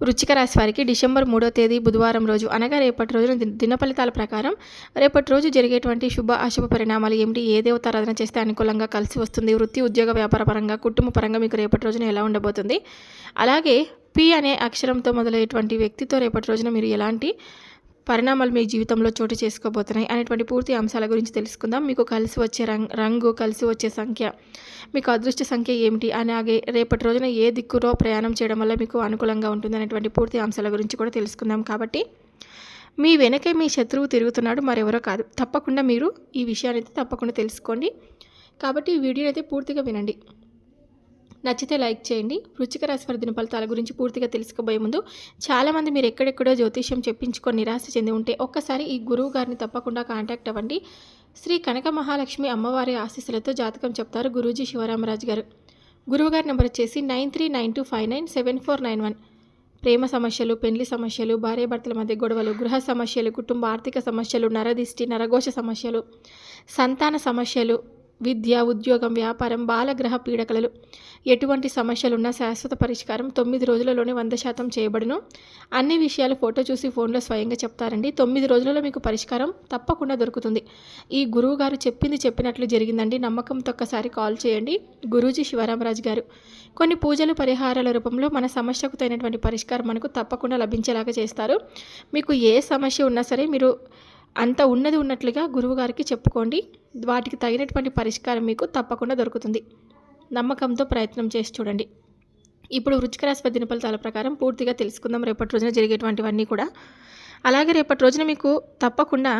వృచ్చిక రాశి వారికి డిసెంబర్ మూడో తేదీ బుధవారం రోజు అనగా రేపటి రోజున దిన ఫలితాల ప్రకారం రేపటి రోజు జరిగేటువంటి శుభ అశుభ పరిణామాలు ఏమిటి? ఏ దేవతారాధన చేస్తే అనుకూలంగా కలిసి వస్తుంది? వృత్తి ఉద్యోగ వ్యాపార పరంగా కుటుంబ పరంగా మీకు రేపటి రోజున ఎలా ఉండబోతుంది? అలాగే పి అనే అక్షరంతో మొదలయ్యేటువంటి వ్యక్తితో రేపటి రోజున మీరు ఎలాంటి పరిణామాలు మీ జీవితంలో చోటు చేసుకోబోతున్నాయి అనేటువంటి పూర్తి అంశాల గురించి తెలుసుకుందాం. మీకు కలిసి వచ్చే రంగ్ రంగు కలిసి వచ్చే సంఖ్య మీకు అదృష్ట సంఖ్య ఏమిటి అలాగే రేపటి రోజున ఏ దిక్కులో ప్రయాణం చేయడం వల్ల మీకు అనుకూలంగా ఉంటుంది అనేటువంటి పూర్తి అంశాల గురించి కూడా తెలుసుకుందాం కాబట్టి. మీ వెనకే మీ శత్రువు తిరుగుతున్నాడు మరెవరో కాదు. తప్పకుండా మీరు ఈ విషయాన్ని అయితే తప్పకుండా తెలుసుకోండి. కాబట్టి ఈ వీడియోని అయితే పూర్తిగా వినండి. నచ్చితే లైక్ చేయండి. వృచ్చిక రాశివారి దిన ఫలితాల గురించి పూర్తిగా తెలుసుకోబోయే ముందు చాలామంది మీరు ఎక్కడెక్కడో జ్యోతిష్యం చెప్పించుకొని నిరాశ చెంది ఉంటే ఒక్కసారి ఈ గురువు గారిని తప్పకుండా కాంటాక్ట్ అవ్వండి. శ్రీ కనక మహాలక్ష్మి అమ్మవారి ఆశీస్సులతో జాతకం చెప్తారు గురూజీ శివరామరాజు గారు. గురువుగారి నెంబర్ వచ్చేసి nine three nine two five nine seven four nine one. ప్రేమ సమస్యలు పెళ్ళి సమస్యలు భార్యాభర్తల మధ్య గొడవలు గృహ సమస్యలు కుటుంబ ఆర్థిక సమస్యలు నరదిష్టి నరఘోష సమస్యలు సంతాన సమస్యలు విద్య ఉద్యోగం వ్యాపారం బాలగ్రహ పీడకలలు. ఎటువంటి సమస్యలున్నా శాశ్వత పరిష్కారం తొమ్మిది రోజులలోనే వంద శాతం చేయబడును. అన్ని విషయాలు ఫోటో చూసి ఫోన్లో స్వయంగా చెప్తారండి. తొమ్మిది రోజులలో మీకు పరిష్కారం తప్పకుండా దొరుకుతుంది. ఈ గురువు గారు చెప్పింది చెప్పినట్లు జరిగిందండి. నమ్మకంతో ఒక్కసారి కాల్ చేయండి. గురూజీ శివరామరాజు గారు. కొన్ని పూజలు పరిహారాల రూపంలో మన సమస్యకు తగినటువంటి పరిష్కారం మనకు తప్పకుండా లభించేలాగా చేస్తారు. మీకు ఏ సమస్య ఉన్నా సరే మీరు అంత ఉన్నది ఉన్నట్లుగా గురువుగారికి చెప్పుకోండి. వాటికి తగినటువంటి పరిష్కారం మీకు తప్పకుండా దొరుకుతుంది. నమ్మకంతో ప్రయత్నం చేసి చూడండి. ఇప్పుడు వృచ్చిక రాశి ప్రకారం పూర్తిగా తెలుసుకుందాం. రేపటి రోజున జరిగేటువంటివన్నీ కూడా. అలాగే రేపటి రోజున మీకు తప్పకుండా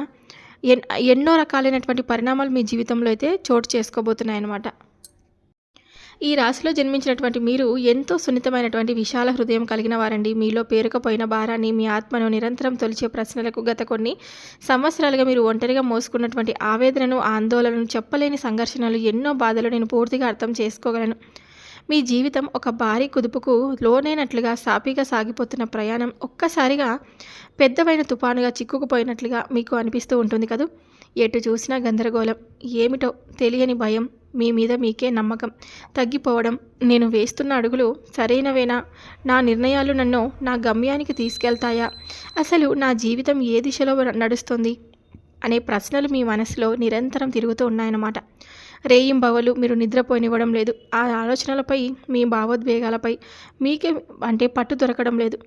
ఎన్ ఎన్నో రకాలైనటువంటి పరిణామాలు మీ జీవితంలో అయితే చోటు చేసుకోబోతున్నాయి అన్నమాట ఈ రాశిలో జన్మించినటువంటి మీరు ఎంతో సున్నితమైనటువంటి విశాల హృదయం కలిగిన వారండి. మీలో పేరుకపోయిన భారాన్ని మీ ఆత్మను నిరంతరం తొలిచే ప్రశ్నలకు గత కొన్ని సంవత్సరాలుగా మీరు ఒంటరిగా మోసుకున్నటువంటి ఆవేదనను ఆందోళనను చెప్పలేని సంఘర్షణలు ఎన్నో బాధలు నేను పూర్తిగా అర్థం చేసుకోగలను. మీ జీవితం ఒక భారీ కుదుపుకు లోనైనట్లుగా సాపీగా సాగిపోతున్న ప్రయాణం ఒక్కసారిగా పెద్దవైన తుపానుగా చిక్కుకుపోయినట్లుగా మీకు అనిపిస్తూ ఉంటుంది కదూ? ఎటు చూసినా గందరగోళం ఏమిటో తెలియని భయం మీ మీద మీకే నమ్మకం. తగ్గిపోవడం నేను వేస్తున్న అడుగులు సరైనవేనా? నా నిర్ణయాలు నన్ను నా గమ్యానికి తీసుకెళ్తాయా? అసలు నా జీవితం ఏ దిశలో నడుస్తుంది? అనే ప్రశ్నలు మీ మనసులో నిరంతరం తిరుగుతూ ఉన్నాయన్నమాట. రేయింబవలు మీరు నిద్రపోనివ్వడం లేదు. ఆ ఆలోచనలపై మీ భావోద్వేగాలపై మీకే అంటే పట్టు దొరకడం లేదు.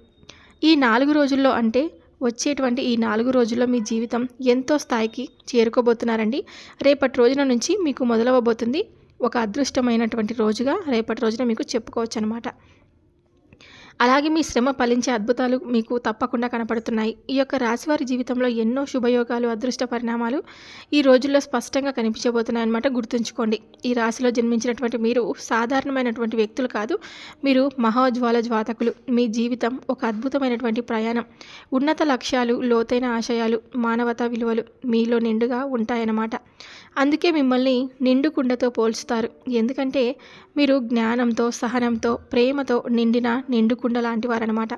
ఈ నాలుగు రోజుల్లో అంటే వచ్చేటువంటి ఈ నాలుగు రోజుల్లో మీ జీవితం ఎంతో స్థాయికి చేరుకోబోతున్నారండి. రేపటి రోజున నుంచి మీకు మొదలవబోతుంది ఒక అదృష్టమైనటువంటి రోజుగా రేపటి రోజున మీకు చెప్పుకోవచ్చు అనమాట అలాగే మీ శ్రమ ఫలించే అద్భుతాలు మీకు తప్పకుండా కనపడుతున్నాయి. ఈ యొక్క రాశివారి జీవితంలో ఎన్నో శుభయోగాలు అదృష్ట పరిణామాలు ఈ రోజుల్లో స్పష్టంగా కనిపించబోతున్నాయి అన్నమాట గుర్తుంచుకోండి ఈ రాశిలో జన్మించినటువంటి మీరు సాధారణమైనటువంటి వ్యక్తులు కాదు మీరు మహోజ్వాల జ్వాతకులు మీ జీవితం ఒక అద్భుతమైనటువంటి ప్రయాణం. ఉన్నత లక్ష్యాలు లోతైన ఆశయాలు మానవతా విలువలు మీలో నిండుగా ఉంటాయన్నమాట. అందుకే మిమ్మల్ని నిండు కుండతో పోల్చుతారు. ఎందుకంటే మీరు జ్ఞానంతో సహనంతో ప్రేమతో నిండిన నిండు కుండ లాంటి వారనమాట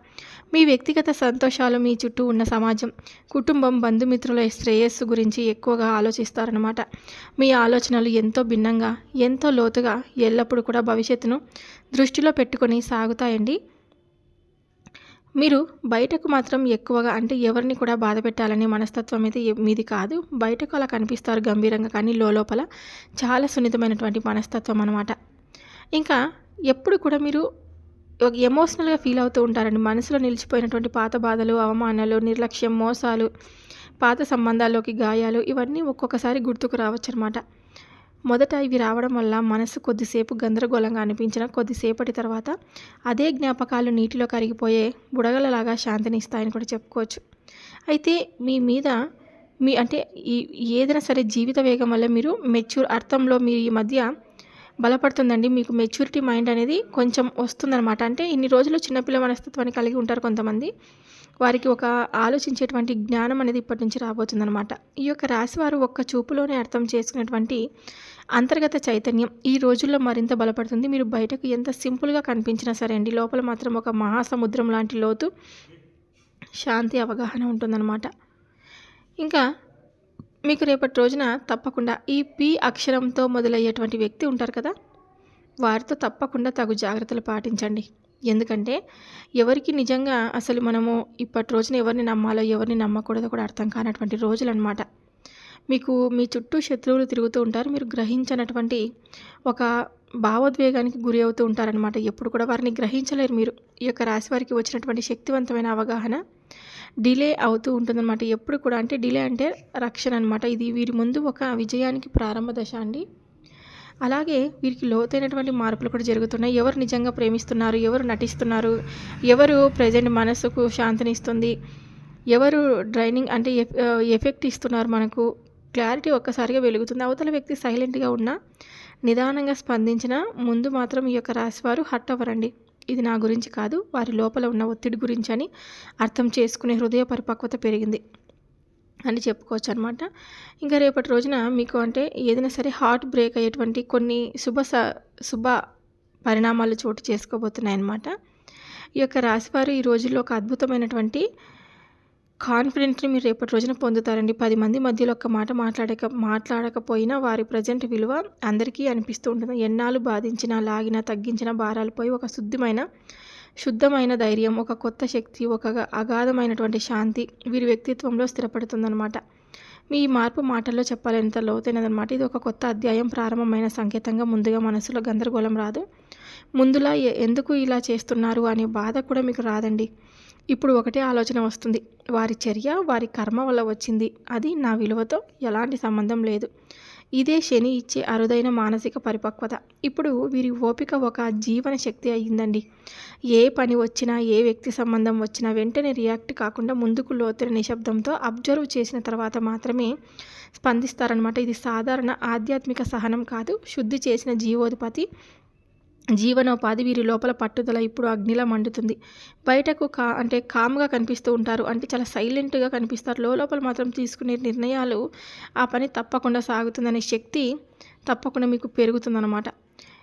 మీ వ్యక్తిగత సంతోషాలు మీ చుట్టూ ఉన్న సమాజం కుటుంబం బంధుమిత్రుల శ్రేయస్సు గురించి ఎక్కువగా ఆలోచిస్తారనమాట మీ ఆలోచనలు ఎంతో భిన్నంగా ఎంతో లోతుగా ఎల్లప్పుడూ కూడా భవిష్యత్తును దృష్టిలో పెట్టుకొని సాగుతాయండి. మీరు బయటకు మాత్రం ఎక్కువగా అంటే ఎవరిని కూడా బాధ పెట్టాలనే మనస్తత్వం అయితే మీది కాదు. బయటకు అలా కనిపిస్తారు గంభీరంగా కానీ లోపల చాలా సున్నితమైనటువంటి మనస్తత్వం అనమాట ఇంకా ఎప్పుడు కూడా మీరు ఒక ఎమోషనల్గా ఫీల్ అవుతూ ఉంటారండి. మనసులో నిలిచిపోయినటువంటి పాత బాధలు అవమానాలు నిర్లక్ష్యం మోసాలు పాత సంబంధాల్లోకి గాయాలు ఇవన్నీ ఒక్కొక్కసారి గుర్తుకు రావచ్చు అనమాట మొదట ఇవి రావడం వల్ల మనసు కొద్దిసేపు గందరగోళంగా అనిపించిన కొద్దిసేపటి తర్వాత అదే జ్ఞాపకాలు నీటిలో కరిగిపోయే బుడగలలాగా శాంతినిస్తాయని కూడా చెప్పుకోవచ్చు. అయితే మీ మీద మీ అంటే ఈ ఏదైనా సరే జీవిత వేగం వల్ల మీరు మెచ్యూర్ అర్థంలో మీరు ఈ మధ్య బలపడుతుందండి. మీకు మెచ్యూరిటీ మైండ్ అనేది కొంచెం వస్తుందన్నమాట. అంటే ఇన్ని రోజులు చిన్నపిల్ల మనస్తత్వాన్ని కలిగి ఉంటారు కొంతమంది. వారికి ఒక ఆలోచించేటువంటి జ్ఞానం అనేది ఇప్పటి నుంచి రాబోతుందన్నమాట. ఈ యొక్క రాశివారు ఒక్క చూపులోనే అర్థం చేసుకునేటువంటి అంతర్గత చైతన్యం ఈ రోజుల్లో మరింత బలపడుతుంది. మీరు బయటకు ఎంత సింపుల్గా కనిపించినా సరే అండి లోపల మాత్రం ఒక మహాసముద్రం లాంటి లోతు శాంతి అవగాహన ఉంటుందన్నమాట. ఇంకా మీకు రేపటి రోజున తప్పకుండా ఈ పి అక్షరంతో మొదలయ్యేటువంటి వ్యక్తి ఉంటారు కదా వారితో తప్పకుండా తగు జాగ్రత్తలు పాటించండి. ఎందుకంటే ఎవరికి నిజంగా అసలు మనము ఇప్పటి రోజున ఎవరిని నమ్మాలో ఎవరిని నమ్మకూడదో కూడా అర్థం కానటువంటి రోజులు అనమాట మీకు మీ చుట్టూ శత్రువులు తిరుగుతూ ఉంటారు. మీరు గ్రహించినటువంటి ఒక భావోద్వేగానికి గురి అవుతూ ఉంటారనమాట ఎప్పుడు కూడా వారిని గ్రహించలేరు మీరు. ఈ యొక్క రాశి వారికి వచ్చినటువంటి శక్తివంతమైన అవగాహన డిలే అవుతూ ఉంటుందన్నమాట. ఎప్పుడు కూడా అంటే డిలే అంటే రక్షణ అనమాట ఇది వీరి ముందు ఒక విజయానికి ప్రారంభ దశ అండి. అలాగే వీరికి లోతైనటువంటి మార్పులు కూడా జరుగుతున్నాయి. ఎవరు నిజంగా ప్రేమిస్తున్నారు? ఎవరు నటిస్తున్నారు? ఎవరు ప్రజెంట్ మనసుకు శాంతినిస్తుంది? ఎవరు డ్రైనింగ్ అంటే ఎఫెక్ట్ ఇస్తున్నారు మనకు? క్లారిటీ ఒక్కసారిగా వెలుగుతుంది. అవతల వ్యక్తి సైలెంట్గా ఉన్నా నిదానంగా స్పందించిన ముందు మాత్రం ఈ యొక్క రాశివారు హట్ అవ్వరండి. ఇది నా గురించి కాదు వారి లోపల ఉన్న ఒత్తిడి గురించి అని అర్థం చేసుకునే హృదయ పరిపక్వత పెరిగింది అని చెప్పుకోవచ్చు అనమాట ఇంకా రేపటి రోజున మీకు అంటే ఏదైనా సరే హార్ట్ బ్రేక్ అయ్యేటువంటి కొన్ని శుభ శుభ పరిణామాలు చోటు చేసుకోబోతున్నాయన్నమాట. ఈ యొక్క రాశివారు ఈ రోజుల్లో ఒక అద్భుతమైనటువంటి కాన్ఫిడెంట్ని మీరు రేపటి రోజున పొందుతారండి. పది మంది మధ్యలో ఒక్క మాట మాట్లాడక మాట్లాడకపోయినా వారి ప్రజెంట్ విలువ అందరికీ అనిపిస్తూ ఉంటుంది. ఎన్నాళ్ళు బాధించినా లాగిన తగ్గించిన భారాలు పోయి ఒక శుద్ధమైన శుద్ధమైన ధైర్యం ఒక కొత్త శక్తి ఒక అగాధమైనటువంటి శాంతి వీరి వ్యక్తిత్వంలో స్థిరపడుతుందన్నమాట. మీ మార్పు మాటల్లో చెప్పాలంత లోతైనదనమాట ఇది ఒక కొత్త అధ్యాయం ప్రారంభమైన సంకేతంగా ముందుగా మనసులో గందరగోళం రాదు. ముందులా ఎందుకు ఇలా చేస్తున్నారు అనే బాధ కూడా మీకు రాదండి. ఇప్పుడు ఒకటే ఆలోచన వస్తుంది. వారి చర్య వారి కర్మ వల్ల వచ్చింది. అది నా విలువతో ఎలాంటి సంబంధం లేదు. ఇదే శని ఇచ్చే అరుదైన మానసిక పరిపక్వత. ఇప్పుడు వీరి ఓపిక ఒక జీవన శక్తి అయ్యిందండి. ఏ పని వచ్చినా ఏ వ్యక్తి సంబంధం వచ్చినా వెంటనే రియాక్ట్ కాకుండా ముందుకు లోతున నిశ్శబ్దంతో అబ్జర్వ్ చేసిన తర్వాత మాత్రమే స్పందిస్తారనమాట ఇది సాధారణ ఆధ్యాత్మిక సహనం కాదు. శుద్ధి చేసిన జీవోధిపతి జీవనోపాధి వీరి లోపల పట్టుదల ఇప్పుడు అగ్నిలా మండుతుంది. బయటకు కా అంటే కామ్గా కనిపిస్తూ ఉంటారు. అంటే చాలా సైలెంట్గా కనిపిస్తారు. లోపల మాత్రం తీసుకునే నిర్ణయాలు ఆ పని తప్పకుండా సాగుతుందనే శక్తి తప్పకుండా మీకు పెరుగుతుందన్నమాట.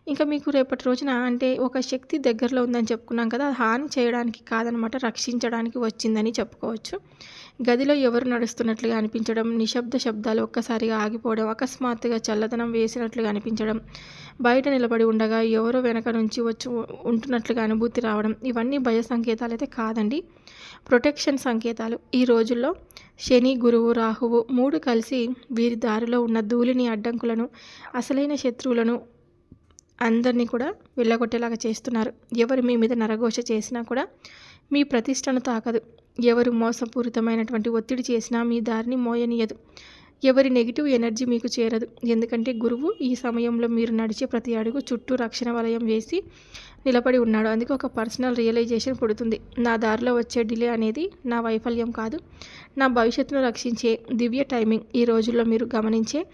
ఇంకా మీకు రేపటి రోజున అంటే ఒక శక్తి దగ్గరలో ఉందని చెప్పుకున్నాం కదా హాని చేయడానికి కాదనమాట రక్షించడానికి వచ్చిందని చెప్పుకోవచ్చు. గదిలో ఎవరు నడుస్తున్నట్లుగా అనిపించడం నిశ్శబ్ద శబ్దాలు ఒక్కసారిగా ఆగిపోవడం అకస్మాత్తుగా చల్లదనం వేసినట్లుగా అనిపించడం బయట నిలబడి ఉండగా ఎవరో వెనక నుంచి వచ్చి ఉంటున్నట్లుగా అనుభూతి రావడం ఇవన్నీ భయ సంకేతాలు అయితే కాదండి. ప్రొటెక్షన్ సంకేతాలు. ఈ రోజుల్లో శని గురువు రాహువు మూడు కలిసి వీరి దారిలో ఉన్న ధూళిని అడ్డంకులను అసలైన శత్రువులను అందరినీ కూడా వెళ్ళగొట్టేలాగా చేస్తున్నారు. ఎవరు మీ మీద నరఘోష చేసినా కూడా మీ ప్రతిష్టను తాకదు. ఎవరు మోసపూరితమైనటువంటి ఒత్తిడి చేసినా మీ దారిని మోయనీయదు. ఎవరి నెగిటివ్ ఎనర్జీ మీకు చేరదు. ఎందుకంటే గురువు ఈ సమయంలో మీరు నడిచే ప్రతి అడుగు చుట్టూ రక్షణ వలయం వేసి నిలబడి ఉన్నాడు. అందుకే ఒక పర్సనల్ రియలైజేషన్ పుడుతుంది. నా దారిలో వచ్చే డిలే అనేది నా వైఫల్యం కాదు. నా భవిష్యత్తును రక్షించే దివ్య టైమింగ్. ఈ రోజుల్లో మీరు గమనించే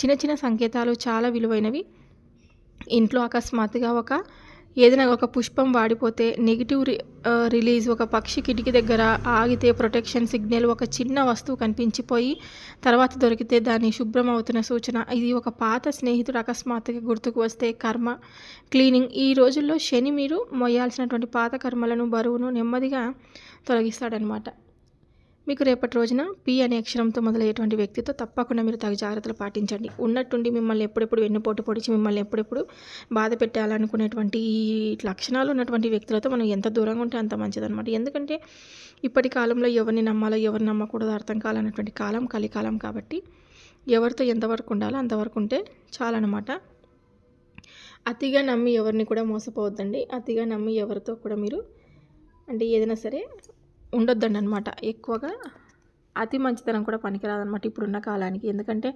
చిన్న చిన్న సంకేతాలు చాలా విలువైనవి. ఇంట్లో అకస్మాత్తుగా ఒక ఏదైనా ఒక పుష్పం వాడిపోతే నెగిటివ్ రిలీజ్ ఒక పక్షి కిటికీ దగ్గర ఆగితే ప్రొటెక్షన్ సిగ్నల్ ఒక చిన్న వస్తువు కనిపించిపోయి తర్వాత దొరికితే దాన్ని శుభ్రం అవుతున్న సూచన. ఇది ఒక పాత స్నేహితుడు అకస్మాత్తుగా గుర్తుకు వస్తే కర్మ. క్లీనింగ్. ఈ రోజుల్లో శని మీరు మొయ్యాల్సినటువంటి పాత కర్మలను బరువును నెమ్మదిగా తొలగిస్తాడనమాట మీకు రేపటి రోజున పి అనే అక్షరంతో మొదలయ్యేటువంటి వ్యక్తితో తప్పకుండా మీరు తగు జాగ్రత్తలు పాటించండి. ఉన్నట్టుండి మిమ్మల్ని ఎప్పుడెప్పుడు వెన్నుపోటు పొడిచి మిమ్మల్ని ఎప్పుడెప్పుడు బాధ పెట్టాలనుకునేటువంటి లక్షణాలు ఉన్నటువంటి వ్యక్తులతో మనం ఎంత దూరంగా ఉంటే అంత మంచిదన్నమాట. ఎందుకంటే ఇప్పటి కాలంలో ఎవరిని నమ్మాలో ఎవరిని నమ్మకూడదో అర్థం కాలన్నటువంటి కాలం కలికాలం కాబట్టి ఎవరితో ఎంతవరకు ఉండాలో అంతవరకు ఉంటే చాలన్నమాట. అతిగా నమ్మి ఎవరిని కూడా మోసపోవద్దండి. అతిగా నమ్మి ఎవరితో కూడా మీరు అంటే ఏదైనా సరే ఉండొద్దండి అనమాట ఎక్కువగా అతి మంచితనం కూడా పనికిరాదనమాట ఇప్పుడున్న కాలానికి. ఎందుకంటే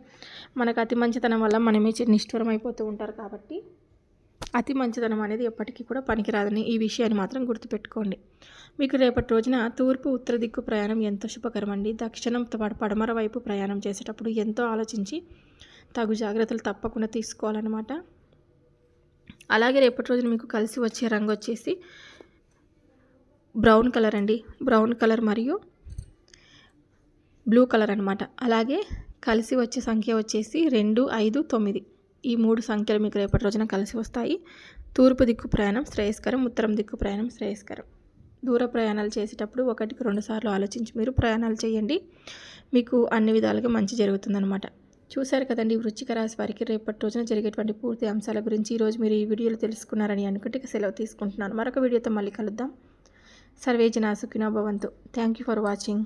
మనకు అతి మంచితనం వల్ల మనమే నిష్ఠురం అయిపోతూ ఉంటారు కాబట్టి అతి మంచితనం అనేది ఎప్పటికీ కూడా పనికిరాదని ఈ విషయాన్ని మాత్రం గుర్తుపెట్టుకోండి. మీకు రేపటి రోజున తూర్పు ఉత్తర దిక్కు ప్రయాణం ఎంతో శుభకరమండి. దక్షిణం పడమర వైపు ప్రయాణం చేసేటప్పుడు ఎంతో ఆలోచించి తగు జాగ్రత్తలు తప్పకుండా తీసుకోవాలన్నమాట. అలాగే రేపటి రోజున మీకు కలిసి వచ్చే రంగు వచ్చేసి బ్రౌన్ కలర్ అండి. బ్రౌన్ కలర్ మరియు బ్లూ కలర్ అనమాట అలాగే కలిసి వచ్చే సంఖ్య వచ్చేసి రెండు ఐదు తొమ్మిది. ఈ మూడు సంఖ్యలు మీకు రేపటి రోజున కలిసి వస్తాయి. తూర్పు దిక్కు ప్రయాణం శ్రేయస్కరం ఉత్తరం దిక్కు ప్రయాణం శ్రేయస్కరం. దూర ప్రయాణాలు చేసేటప్పుడు ఒకటికి రెండు సార్లు ఆలోచించి మీరు ప్రయాణాలు చేయండి. మీకు అన్ని విధాలుగా మంచి జరుగుతుందనమాట చూశారు కదండి వృచ్చిక రాశి వారికి రేపటి రోజున జరిగేటువంటి పూర్తి అంశాల గురించి ఈరోజు మీరు ఈ వీడియోలో తెలుసుకున్నారని అనుకుంటే సెలవు తీసుకుంటున్నాను. మరొక వీడియోతో మళ్ళీ కలుద్దాం. సర్వే జనా సుఖినో భవంతు. Thank you for watching